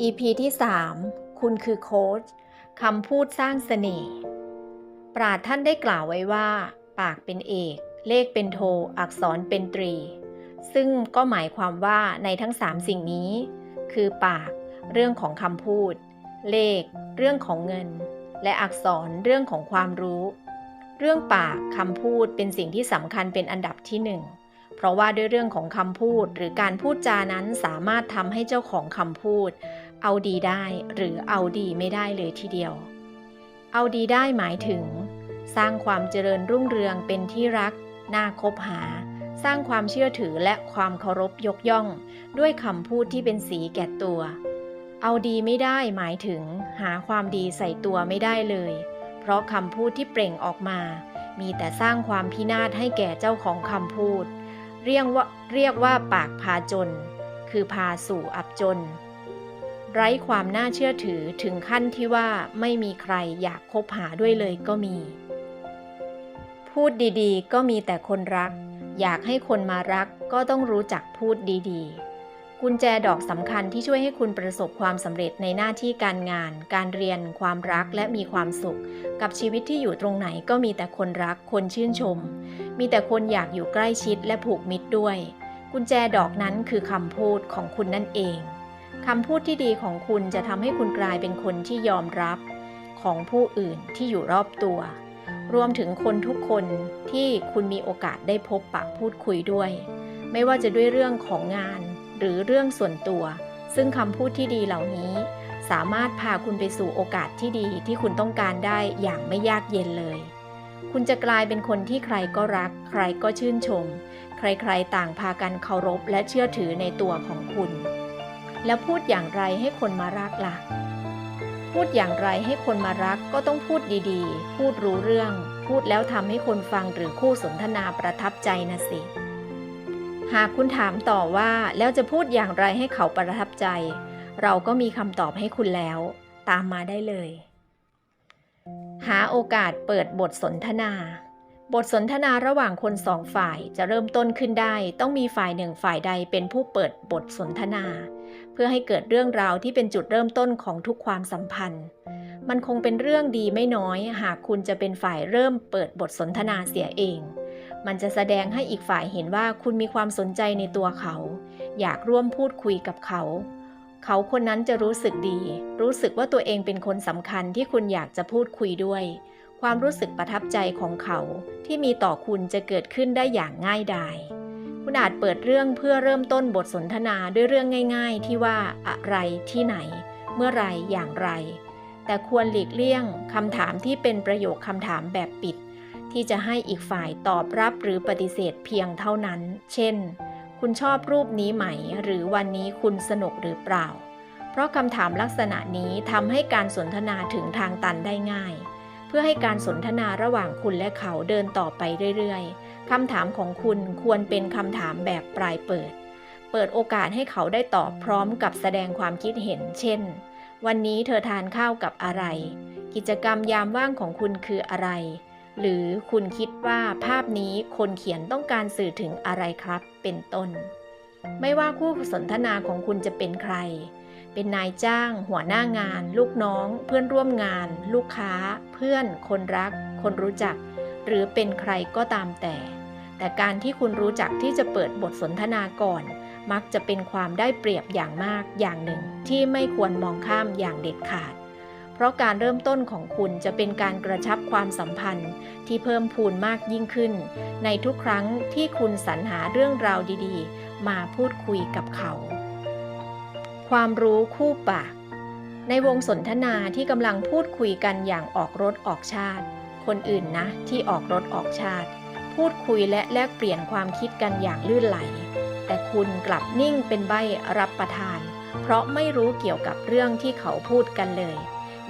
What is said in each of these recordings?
EP ที่ 3 คุณคือโค้ชคำพูดสร้างเสน่ห์ ปราดท่านได้กล่าวไว้ว่า ปากเป็นเอก เลขเป็นโท อักษรเป็นตรี ซึ่งก็หมายความว่าในทั้ง 3 สิ่งนี้ คือปาก เรื่องของคำพูด เลข เรื่องของเงิน และอักษรเรื่องของความรู้ เรื่องปากคำพูดเป็นสิ่งที่สำคัญเป็นอันดับที่หนึ่งเพราะว่าด้วยเรื่องของคำพูดหรือการพูดจานั้นสามารถทำให้เจ้าของคำพูด เอาดีได้หรือเอาดีไม่ได้เลยทีเดียว เอาดีได้หมายถึง สร้างความเจริญรุ่งเรืองเป็นที่รัก น่าคบหา สร้างความเชื่อถือและความเคารพยกย่อง ด้วยคำพูดที่เป็นสีแก่ตัว เอาดีไม่ได้หมายถึง หาความดีใส่ตัวไม่ได้เลย เพราะคำพูดที่เปล่งออกมา มีแต่สร้างความพินาศให้แก่เจ้าของคำพูด เรียกว่าเรียกว่าปากพาจน คือพาสู่อับจน ไร้ความน่าเชื่อถือถึงขั้นที่ว่าไม่มีใครอยากคบหาด้วยเลยก็มี พูดดีๆ ก็มีแต่คนรัก อยากให้คนมารักก็ต้องรู้จักพูดดีๆ กุญแจดอกสำคัญที่ช่วยให้คุณประสบความสำเร็จในหน้าที่การงาน การเรียน ความรักและมีความสุข กับชีวิตที่อยู่ตรงไหนก็มีแต่คนรัก คนชื่นชม มีแต่คนอยากอยู่ใกล้ชิดและผูกมิตรด้วย กุญแจดอกนั้นคือคำพูดของคุณนั่นเอง คำพูดที่ดีของคุณจะทำให้คุณกลายเป็นคนที่ยอมรับของผู้อื่นที่อยู่รอบตัว รวมถึงคนทุกคนที่คุณมีโอกาสได้พบปะพูดคุยด้วย ไม่ว่าจะด้วยเรื่องของงานหรือเรื่องส่วนตัว ซึ่งคำพูดที่ดีเหล่านี้ สามารถพาคุณไปสู่โอกาสที่ดีที่คุณต้องการได้อย่างไม่ยากเย็นเลย คุณจะกลายเป็นคนที่ใครก็รัก ใครก็ชื่นชม ใครๆต่างพากันเคารพและเชื่อถือในตัวของคุณ แล้วพูดอย่างไรให้คนมารักล่ะ พูดอย่างไรให้คนมารักก็ต้องพูดดีๆ พูดรู้เรื่อง พูดแล้วทำให้คนฟังหรือคู่สนทนาประทับใจนะสิ หากคุณถามต่อว่าแล้วจะพูดอย่างไรให้เขาประทับใจ เราก็มีคำตอบให้คุณแล้ว ตามมาได้เลย หาโอกาสเปิดบทสนทนา บทสนทนาระหว่างคนสองฝ่ายจะเริ่มต้นขึ้นได้ ต้องมีฝ่ายหนึ่งฝ่ายใดเป็นผู้เปิดบทสนทนา เพื่อให้เกิดเรื่องราวที่เป็นจุดเริ่มต้นของทุกความสัมพันธ์ มันคงเป็นเรื่องดีไม่น้อย หากคุณจะเป็นฝ่ายเริ่มเปิดบทสนทนาเสียเอง มันจะแสดงให้อีกฝ่ายเห็นว่าคุณมีความสนใจในตัวเขา อยากร่วมพูดคุยกับเขา เขาคนนั้นจะรู้สึกดี รู้สึกว่าตัวเองเป็นคนสำคัญที่คุณอยากจะพูดคุยด้วย ความรู้สึกประทับใจของเขาที่มีต่อคุณจะเกิดขึ้นได้อย่างง่ายดายคุณอาจเปิดเรื่องเพื่อเริ่มต้นบทสนทนาด้วยเรื่องง่าย ๆ ที่ว่าอะไรที่ไหน เมื่อไรอย่างไร แต่ควรหลีกเลี่ยงคำถามที่เป็นประโยคคำถามแบบปิด ที่จะให้อีกฝ่ายตอบรับหรือปฏิเสธเพียงเท่านั้น เช่น คุณชอบรูปนี้ไหม หรือวันนี้คุณสนุกหรือเปล่า เพราะคำถามลักษณะนี้ทำให้การสนทนาถึงทางตันได้ง่าย เพื่อให้การสนทนาระหว่างคุณและเขาเดินต่อไปเรื่อยๆ คำถามของคุณควรเป็นคำถามแบบปลายเปิด เปิดโอกาสให้เขาได้ตอบพร้อมกับแสดงความคิดเห็น เช่น วันนี้เธอทานข้าวกับอะไร กิจกรรมยามว่างของคุณคืออะไร หรือคุณคิดว่าภาพนี้คนเขียนต้องการสื่อถึงอะไรครับ เป็นต้น ไม่ว่าคู่สนทนาของคุณจะเป็นใคร เป็นนายจ้าง หัวหน้างาน ลูกน้อง เพื่อนร่วมงาน ลูกค้า เพื่อน คนรัก คนรู้จัก หรือเป็นใครก็ตามแต่ แต่การที่คุณรู้จักที่จะเปิดบทสนทนาก่อน มักจะเป็นความได้เปรียบอย่างมากอย่างหนึ่ง ที่ไม่ควรมองข้ามอย่างเด็ดขาด เพราะการเริ่มต้นของคุณจะเป็นการกระชับความสัมพันธ์ ที่เพิ่มพูนมากยิ่งขึ้น ในทุกครั้งที่คุณสรรหาเรื่องราวดี ๆ มาพูดคุยกับเขา ความรู้คู่ปาก ในวงสนทนาที่กำลังพูดคุยกันอย่างออกรถออกชาติ คนอื่นนะที่ออกรถออกชาติ พูดคุยและแลกเปลี่ยนความคิดกันอย่างลื่นไหล แต่คุณกลับนิ่งเป็นใบรับประทาน เพราะไม่รู้เกี่ยวกับเรื่องที่เขาพูดกันเลย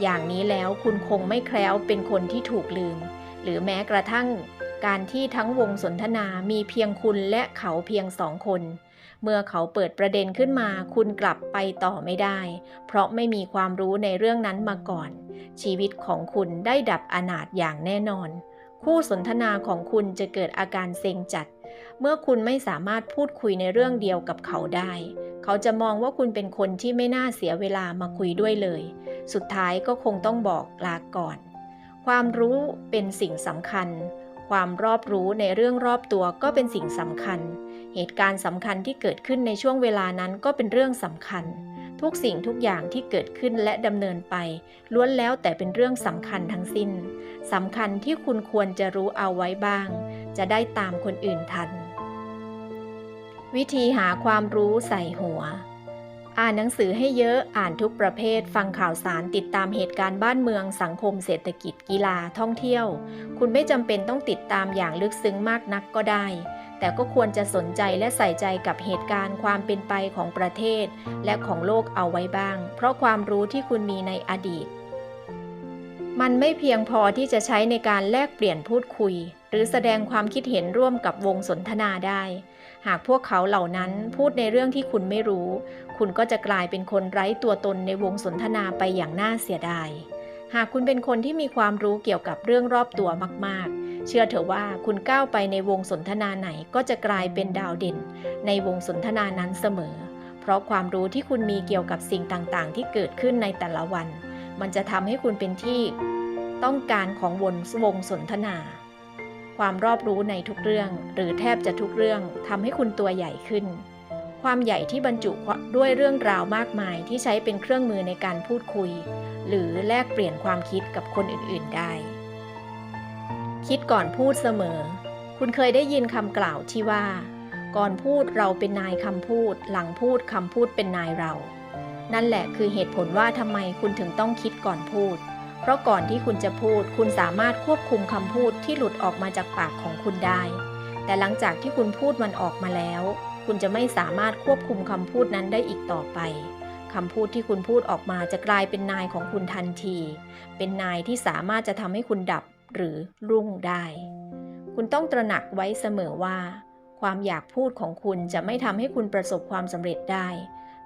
อย่างนี้แล้วคุณคงไม่แคล้วเป็นคนที่ถูกลืม หรือแม้กระทั่ง การที่ทั้งวงสนทนามีเพียงคุณและเขาเพียงสองคน เมื่อเขาเปิดประเด็นขึ้นมา คุณกลับไปต่อไม่ได้ เพราะไม่มีความรู้ในเรื่องนั้นมาก่อน ชีวิตของคุณได้ดับอนาถอย่างแน่นอน คู่สนทนาของคุณจะเกิดอาการเซ็งจัด เมื่อคุณไม่สามารถพูดคุยในเรื่องเดียวกับเขาได้ เขาจะมองว่าคุณเป็นคนที่ไม่น่าเสียเวลามาคุยด้วยเลย สุดท้ายก็คงต้องบอกลาก่อน ความรู้เป็นสิ่งสำคัญ ความรอบรู้ในเรื่องรอบตัวก็เป็นสิ่งสำคัญ เหตุการณ์สำคัญที่เกิดขึ้นในช่วงเวลานั้นก็เป็นเรื่องสำคัญ ทุกสิ่งทุกอย่างที่เกิดขึ้นและดำเนินไป ล้วนแล้วแต่เป็นเรื่องสำคัญทั้งสิ้นสำคัญที่คุณควรจะรู้เอาไว้บ้าง จะได้ตามคนอื่นทัน วิธีหาความรู้ใส่หัว อ่านหนังสือให้เยอะอ่านทุกประเภท ฟังข่าวสารติดตามเหตุการณ์บ้านเมือง สังคมเศรษฐกิจกีฬาท่องเที่ยว คุณไม่จำเป็นต้องติดตามอย่างลึกซึ้งมากนักก็ได้ แต่ก็ควรจะสนใจและใส่ใจกับเหตุการณ์ความเป็นไปของประเทศ และของโลกเอาไว้บ้าง เพราะความรู้ที่คุณมีในอดีต มันไม่เพียงพอที่จะใช้ในการแลกเปลี่ยนพูดคุย หรือแสดงความคิดเห็นร่วมกับวงสนทนาได้ หากพวกเขาเหล่านั้นพูดในเรื่องที่คุณไม่รู้ คุณก็จะกลายเป็นคนไร้ตัวตนในวงสนทนาไปอย่างน่าเสียดาย หากคุณเป็นคนที่มีความรู้เกี่ยวกับเรื่องรอบตัวมากๆ เชื่อเถอะว่าคุณก้าวไปในวงสนทนาไหนก็จะกลายเป็นดาวเด่น ในวงสนทนานั้นเสมอ เพราะความรู้ที่คุณมีเกี่ยวกับสิ่งต่างๆ ที่เกิดขึ้นในแต่ละวัน มันจะทำให้คุณเป็นที่ต้องการของวนวงสนทนา ความรอบรู้ในทุกเรื่อง หรือแทบจะทุกเรื่องทำให้คุณตัวใหญ่ขึ้น ความใหญ่ที่บรรจุด้วยเรื่องราวมากมายที่ใช้เป็นเครื่องมือในการพูดคุย หรือแลกเปลี่ยนความคิดกับคนอื่น ๆ ได้ คิดก่อนพูดเสมอ คุณเคยได้ยินคำกล่าวที่ว่า ก่อนพูดเราเป็นนายคำพูด หลังพูดคำพูดเป็นนายเรา นั่นแหละคือเหตุผลว่าทำไมคุณถึงต้องคิดก่อนพูด เพราะก่อนที่คุณจะพูด คุณสามารถควบคุมคำพูดที่หลุดออกมาจากปากของคุณได้ แต่หลังจากที่คุณพูดมันออกมาแล้ว คุณจะไม่สามารถควบคุมคำพูดนั้นได้อีกต่อไปคำพูดที่คุณพูดออกมาจะกลายเป็นนายของคุณทันที เป็นนายที่สามารถจะทำให้คุณดับ หรือรุ่งได้ คุณต้องตระหนักไว้เสมอว่า ความอยากพูดของคุณจะไม่ทำให้คุณประสบความสำเร็จได้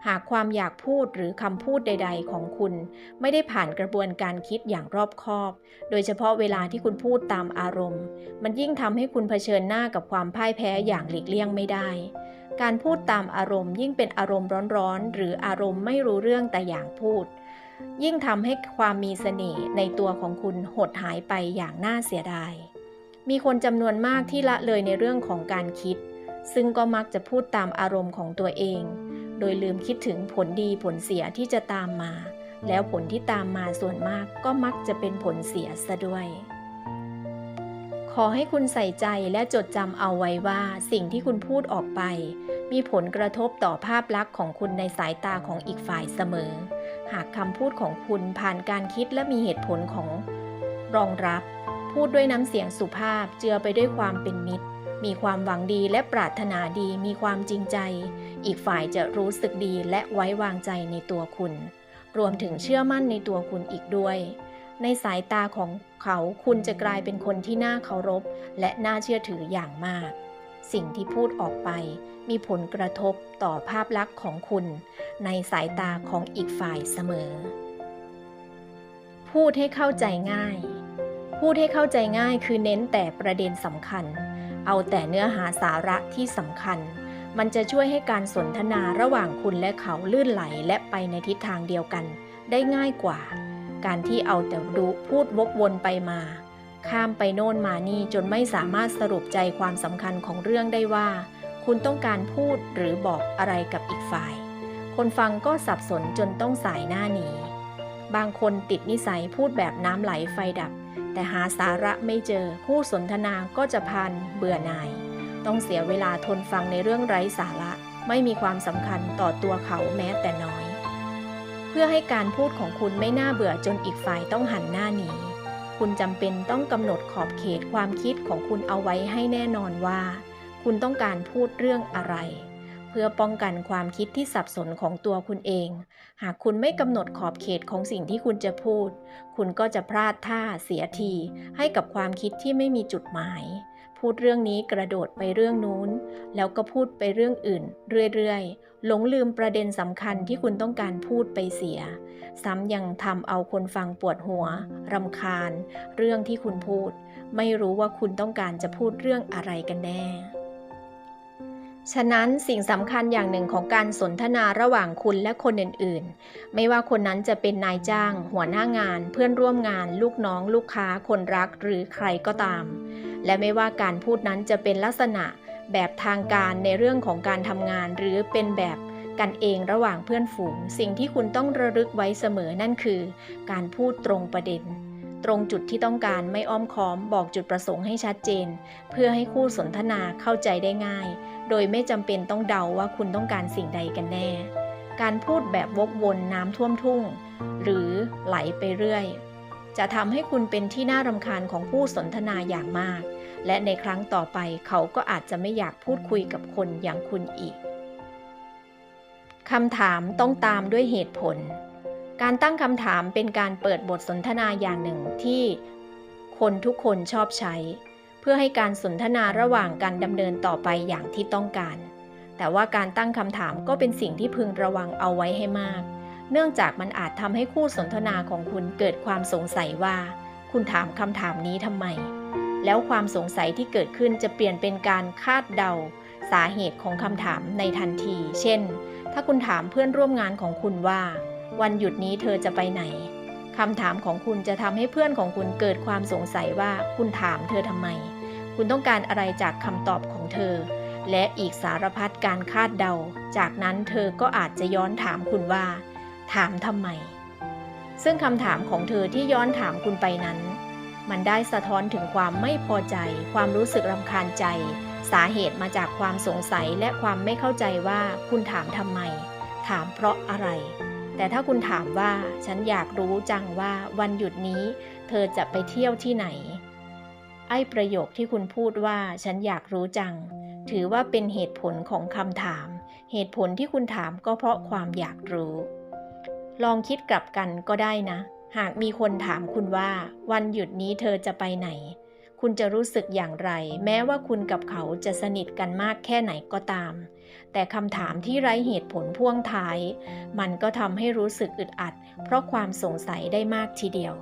หากความอยากพูดหรือคำพูดใด ๆ ของคุณ ไม่ได้ผ่านกระบวนการคิดอย่างรอบคอบ โดยเฉพาะเวลาที่คุณพูดตามอารมณ์ มันยิ่งทำให้คุณเผชิญหน้ากับความพ่ายแพ้อย่างหลีกเลี่ยงไม่ได้การพูดตามอารมณ์ยิ่งเป็นอารมณ์ร้อนๆ หรืออารมณ์ไม่รู้เรื่องแต่อย่างพูด ยิ่งทำให้ความมีเสน่ห์ในตัวของคุณหดหายไปอย่างน่าเสียดาย มีคนจำนวนมากที่ละเลยในเรื่องของการคิด ซึ่งก็มักจะพูดตามอารมณ์ของตัวเอง โดยลืมคิดถึงผลดีผลเสียที่จะตามมา แล้วผลที่ตามมาส่วนมากก็มักจะเป็นผลเสียซะด้วย ขอให้คุณใส่ใจและจดจำเอาไว้ว่าสิ่งที่คุณพูดออกไป มีผลกระทบต่อภาพลักษณ์ของคุณในสายตาของอีกฝ่ายเสมอ หากคำพูดของคุณผ่านการคิดและมีเหตุผลของรองรับ พูดด้วยน้ำเสียงสุภาพเจือไปด้วยความเป็นมิตร มีความหวังดีและปรารถนาดีมีความจริงใจ อีกฝ่ายจะรู้สึกดีและไว้วางใจในตัวคุณ รวมถึงเชื่อมั่นในตัวคุณอีกด้วย ในสายตาของเขาคุณจะกลายเป็นคนที่น่าเคารพ และน่าเชื่อถืออย่างมาก สิ่งที่พูดออกไป มีผลกระทบต่อภาพลักษณ์ของคุณ ในสายตาของอีกฝ่ายเสมอ พูดให้เข้าใจง่าย พูดให้เข้าใจง่ายคือเน้นแต่ประเด็นสำคัญ เอาแต่เนื้อหาสาระที่สำคัญ มันจะช่วยให้การสนทนาระหว่างคุณและเขาลื่นไหลและไปในทิศทางเดียวกัน ได้ง่ายกว่า การที่เอาแต่ดูพูดวกวนไปมา ข้ามไปโน่นมานี่จนไม่สามารถสรุปใจความสำคัญของเรื่องได้ว่า คุณต้องการพูดหรือบอกอะไรกับอีกฝ่าย คนฟังก็สับสนจนต้องสายหน้าหนี บางคนติดนิสัยพูดแบบน้ำไหลไฟดับ แต่หาสาระไม่เจอคู่สนทนาก็จะพันเบื่อหน่าย ต้องเสียเวลาทนฟังในเรื่องไร้สาระ ไม่มีความสำคัญต่อตัวเขาแม้แต่น้อย เพื่อให้การพูดของคุณไม่น่าเบื่อจนอีกฝ่ายต้องหันหน้าหนี คุณจำเป็นต้องกำหนดขอบเขตความคิดของคุณเอาไว้ให้แน่นอนว่า คุณต้องการพูดเรื่องอะไร เพื่อป้องกันความคิดที่สับสนของตัวคุณเอง หากคุณไม่กำหนดขอบเขตของสิ่งที่คุณจะพูด คุณก็จะพลาดท่าเสียทีให้กับความคิดที่ไม่มีจุดหมาย พูดเรื่องนี้กระโดดไปเรื่องนู้น แล้วก็พูดไปเรื่องอื่น เรื่อยๆ หลงลืมประเด็นสำคัญที่คุณต้องการพูดไปเสีย ซ้ำยังทำเอาคนฟังปวดหัวรำคาญ เรื่องที่คุณพูด ไม่รู้ว่าคุณต้องการจะพูดเรื่องอะไรกันแน่ ฉะนั้นสิ่งสำคัญอย่างหนึ่งของการสนทนาระหว่างคุณและคนอื่นๆ ไม่ว่าคนนั้นจะเป็นนายจ้าง หัวหน้างาน เพื่อนร่วมงาน ลูกน้อง ลูกค้า คนรักหรือใครก็ตาม และไม่ว่าการพูดนั้นจะเป็นลักษณะแบบทางการในเรื่องของการทำงาน หรือเป็นแบบกันเองระหว่างเพื่อนฝูง สิ่งที่คุณต้องระลึกไว้เสมอนั่นคือ การพูดตรงประเด็น ตรงจุดที่ต้องการไม่อ้อมค้อมบอกจุดประสงค์ให้ชัดเจน เพื่อให้คู่สนทนาเข้าใจได้ง่าย โดยไม่จำเป็นต้องเดาว่าคุณต้องการสิ่งใดกันแน่ การพูดแบบวกวนน้ำท่วมทุ่ง หรือไหลไปเรื่อย จะทำให้คุณเป็นที่น่ารำคาญของผู้สนทนาอย่างมาก และในครั้งต่อไปเขาก็อาจจะไม่อยากพูดคุยกับคนอย่างคุณอีกคำถามต้องตามด้วยเหตุผล การตั้งคำถามเป็นการเปิดบทสนทนาอย่างหนึ่งที่คนทุกคนชอบใช้ เพื่อให้การสนทนาระหว่างการดำเนินต่อไปอย่างที่ต้องการ แต่ว่าการตั้งคำถามก็เป็นสิ่งที่พึงระวังเอาไว้ให้มาก เนื่องจากมันอาจทำให้คู่สนทนาของคุณเกิดความสงสัยว่า คุณถามคำถามนี้ทำไม แล้วความสงสัยที่เกิดขึ้นจะเปลี่ยนเป็นการคาดเดา สาเหตุของคำถามในทันที เช่น ถ้าคุณถามเพื่อนร่วมงานของคุณว่า วันหยุดนี้เธอจะไปไหนคำถามของคุณจะทำให้เพื่อนของคุณเกิดความสงสัยว่าคุณถามเธอทำไม คุณต้องการอะไรจากคำตอบของเธอ และอีกสารพัดการคาดเดา จากนั้นเธอก็อาจจะย้อนถามคุณว่า ถามทำไม ซึ่งคำถามของเธอที่ย้อนถามคุณไปนั้น มันได้สะท้อนถึงความไม่พอใจ ความรู้สึกรำคาญใจ สาเหตุมาจากความสงสัยและความไม่เข้าใจว่าคุณถามทำไม ถามเพราะอะไร แต่ถ้าคุณถามว่าฉันอยากรู้จังว่าวันหยุดนี้ เธอจะไปเที่ยวที่ไหน ไอ้ประโยคที่คุณพูดว่าฉันอยากรู้จัง ถือว่าเป็นเหตุผลของคำถาม เหตุผลที่คุณถามก็เพราะความอยากรู้ ลองคิดกลับกันก็ได้นะ หากมีคนถามคุณว่า วันหยุดนี้เธอจะไปไหน คุณจะรู้สึกอย่างไร แม้ว่าคุณกับเขาจะสนิทกันมากแค่ไหนก็ตาม แต่คำถามที่ไร้เหตุผลพ่วงท้าย มันก็ทำให้รู้สึกอึดอัด เพราะความสงสัยได้มากทีเดียว